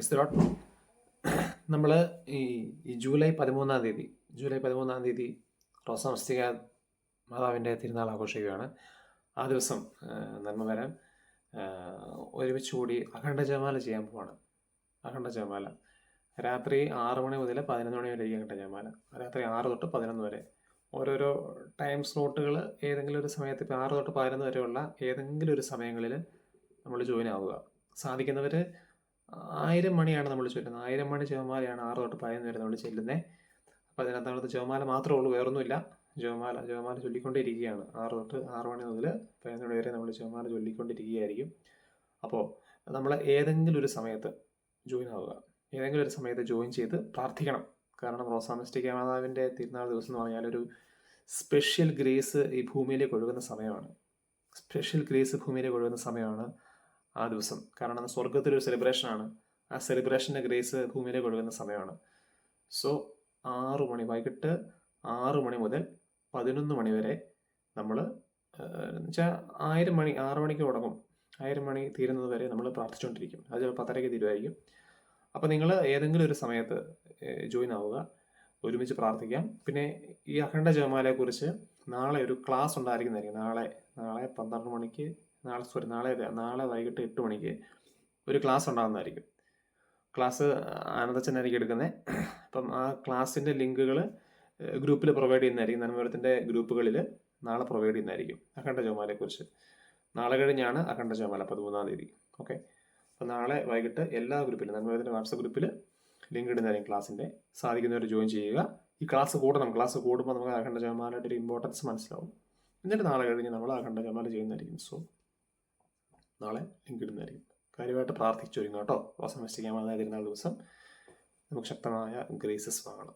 പ്രസ്തലോട്ട് നമ്മൾ ഈ ഈ ജൂലൈ പതിമൂന്നാം തീയതി ജൂലൈ പതിമൂന്നാം തീയതി റോസാമസ്തിക മാതാവിന്റെ തിരുനാൾ ആഘോഷിക്കുകയാണ്. ആ ദിവസം നന്മ വരാൻ ഒരുമിച്ച് കൂടി അഖണ്ഡ ജമാല ചെയ്യാൻ പോവാണ്. അഖണ്ഡ ജമാല രാത്രി ആറ് മണി മുതൽ പതിനൊന്ന് മണി വരെ അഖണ്ഡ ജമാല രാത്രി ആറ് തൊട്ട് പതിനൊന്ന് വരെ. ഓരോരോ ടൈം സ്ലോട്ടുകൾ ഏതെങ്കിലും ഒരു സമയത്ത് ഇപ്പോൾ ആറ് തൊട്ട് പതിനൊന്ന് വരെയുള്ള ഏതെങ്കിലും ഒരു സമയങ്ങളിൽ നമ്മൾ ജോയിൻ ആവുക. സാധിക്കുന്നവർ ആയിരം മണിയാണ് നമ്മൾ ചൊല്ലുന്നത്. ആയിരം മണി ചുവമാലയാണ് ആറ് തൊട്ട് പതിനൊന്ന് വരെ നമ്മൾ ചെല്ലുന്നത് അപ്പോൾ അതിനകത്ത് അവിടുത്തെ ജപമാല മാത്രമേ ഉള്ളൂ വേറൊന്നുമില്ല. ജോമാല ജോമാല ചൊല്ലിക്കൊണ്ടിരിക്കുകയാണ് ആറ് തൊട്ട് ആറ് മണി മുതൽ പതിനൊന്ന് മണി വരെ നമ്മൾ ചുവമാല ചൊല്ലിക്കൊണ്ടിരിക്കുകയായിരിക്കും. അപ്പോൾ നമ്മൾ ഏതെങ്കിലും ഒരു സമയത്ത് ജോയിൻ ആവുക. ഏതെങ്കിലും ഒരു സമയത്ത് ജോയിൻ ചെയ്ത് പ്രാർത്ഥിക്കണം. കാരണം റോസാമിസ്റ്റിക് മാതാവിന്റെ തിരുനാൾ ദിവസം എന്ന് പറഞ്ഞാൽ ഒരു സ്പെഷ്യൽ ഗ്രേസ് ഈ ഭൂമിയിലേക്ക് ഒഴുകുന്ന സമയമാണ്. സ്പെഷ്യൽ ഗ്രേസ് ഭൂമിയിലേക്ക് ഒഴുകുന്ന സമയമാണ്. ആ ദിവസം. കാരണം സ്വർഗത്തിലൊരു സെലിബ്രേഷനാണ് ആ സെലിബ്രേഷന്റെ ഗ്രേസ് ഭൂമിയിലേക്ക് ഒഴുകുന്ന സമയമാണ്. സോ ആറു മണി വൈകിട്ട് ആറു മണി മുതൽ പതിനൊന്ന് മണി വരെ നമ്മൾ വെച്ചാൽ ആയിരം മണി ആറ് മണിക്ക് തുടങ്ങും. ആയിരം മണി തീരുന്നത് വരെ നമ്മൾ പ്രാർത്ഥിച്ചുകൊണ്ടിരിക്കും. അത് ചിലപ്പോൾ പത്തരയ്ക്ക് തീരുമായിരിക്കും അപ്പോൾ നിങ്ങൾ ഏതെങ്കിലും ഒരു സമയത്ത് ജോയിൻ ആവുക. ഒരുമിച്ച് പ്രാർത്ഥിക്കാം. പിന്നെ ഈ അഖണ്ഡ ജപമാലയെക്കുറിച്ച് നാളെ ഒരു ക്ലാസ് ഉണ്ടായിരിക്കുന്നതായിരിക്കും. നാളെ നാളെ പന്ത്രണ്ട് മണിക്ക് നാളെ സോറി നാളെ നാളെ വൈകിട്ട് എട്ട് മണിക്ക് ഒരു ക്ലാസ് ഉണ്ടാകുന്നതായിരിക്കും ക്ലാസ് ആനന്ദച്ചനായിരിക്കും എടുക്കുന്നത് അപ്പം ആ ക്ലാസ്സിന്റെ ലിങ്കുകൾ ഗ്രൂപ്പിൽ പ്രൊവൈഡ് ചെയ്യുന്നതായിരിക്കും. നന്മപുരത്തിന്റെ ഗ്രൂപ്പുകളിൽ നാളെ പ്രൊവൈഡ് ചെയ്യുന്നതായിരിക്കും അഖണ്ഡ ജോമാലയെക്കുറിച്ച് നാളെ കഴിഞ്ഞാണ് അഖണ്ഡ ജോമാല പതിമൂന്നാം തീയതി. ഓക്കെ അപ്പോൾ നാളെ വൈകിട്ട് എല്ലാ ഗ്രൂപ്പിലും നന്മപുരത്തിന്റെ വാട്സപ്പ് ഗ്രൂപ്പിൽ ലിങ്ക് ഇടുന്നതായിരിക്കും ക്ലാസ്സിന്റെ സാധിക്കുന്നവർ ജോയിൻ ചെയ്യുക. ഈ ക്ലാസ് കൂടണം. ക്ലാസ് കൂടുമ്പോൾ നമുക്ക് അഖണ്ഡ ജോമാലയുടെ ഒരു ഇമ്പോർട്ടൻസ് മനസ്സിലാവും. എന്നിട്ട് നാളെ കഴിഞ്ഞ് നമ്മൾ അഖണ്ഡ ജോമാല ചെയ്യുന്നതായിരിക്കും. സോ നാളെ ലിങ്ക് ഇടുന്നതായിരിക്കും. കാര്യമായിട്ട് പ്രാർത്ഥിച്ചൊരുങ്ങാം കേട്ടോ. വസമസ്റ്റിക്കാൻ വന്ന തിരുനാൾ ദിവസം നമുക്ക് ശക്തമായ ഗ്രേസസ് വാങ്ങണം.